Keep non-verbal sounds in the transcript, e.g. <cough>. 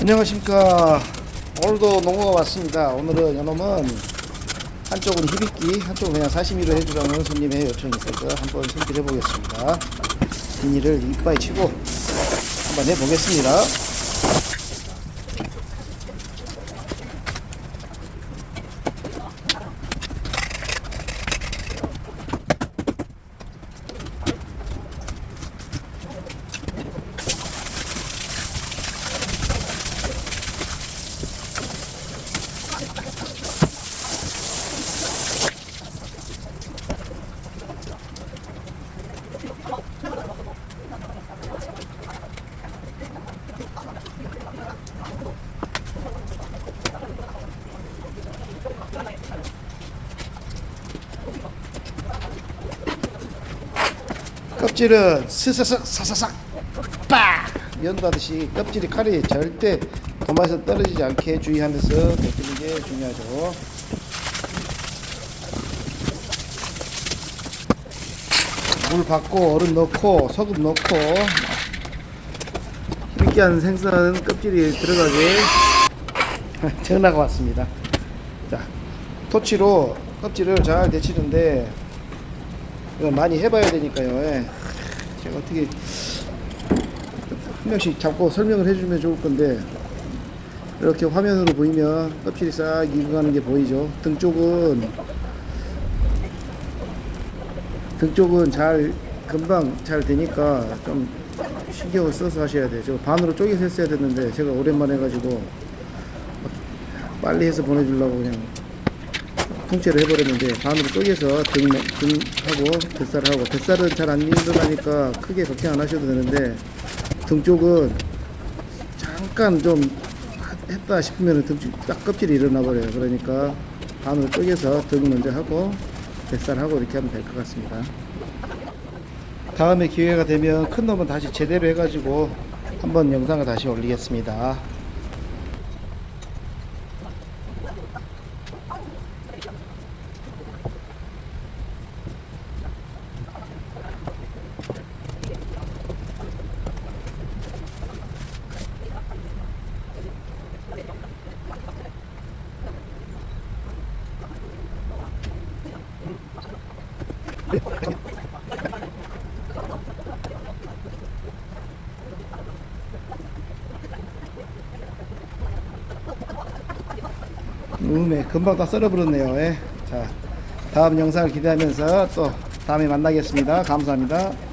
안녕하십니까. 오늘도 농어가 왔습니다. 오늘은 연놈은 한쪽은 히비끼 한쪽은 그냥 사시미로 해주라는 손님의 요청이 있어서 한번 손질해 보겠습니다. 비닐을 이빨에 치고 한번 해보겠습니다 껍질은 스스삭 사사삭 빡 연다듯이 껍질이 칼이 절대 도마에서 떨어지지 않게 주의하면서 벗기는 게 중요하죠. 물 받고 얼음 넣고 소금 넣고 희귀한 생선 껍질이 들어가게 <laughs> 전화가 왔습니다. 자, 토치로 껍질을 잘 데치는데 이거 많이 해봐야 되니까요. 예. 제가 어떻게 한 명씩 잡고 설명을 해주면 좋을 건데 이렇게 화면으로 보이면 껍질이 싹 익어가는 게 보이죠. 등 쪽은 등 쪽은 잘 금방 잘 되니까 좀 신경을 써서 하셔야 돼요. 저 반으로 쪼개서 했어야 됐는데 제가 오랜만에 해가지고 빨리 해서 보내주려고 그냥 통째로 해버렸는데 반으로 쪼개서 등, 등하고 뱃살을 하고 뱃살은 잘 안 일어나니까 크게 걱정 안 하셔도 되는데 등 쪽은 잠깐 좀 했다 싶으면 등딱 껍질이 일어나 버려요 그러니까 반으로 쪼개서 등 먼저 하고 뱃살하고 이렇게 하면 될 것 같습니다. 다음에 기회가 되면 큰 놈은 다시 제대로 해가지고 한번 영상을 다시 올리겠습니다 음에 금방 다 썰어버렸네요. 예. 자, 다음 영상을 기대하면서 또 다음에 만나겠습니다. 감사합니다.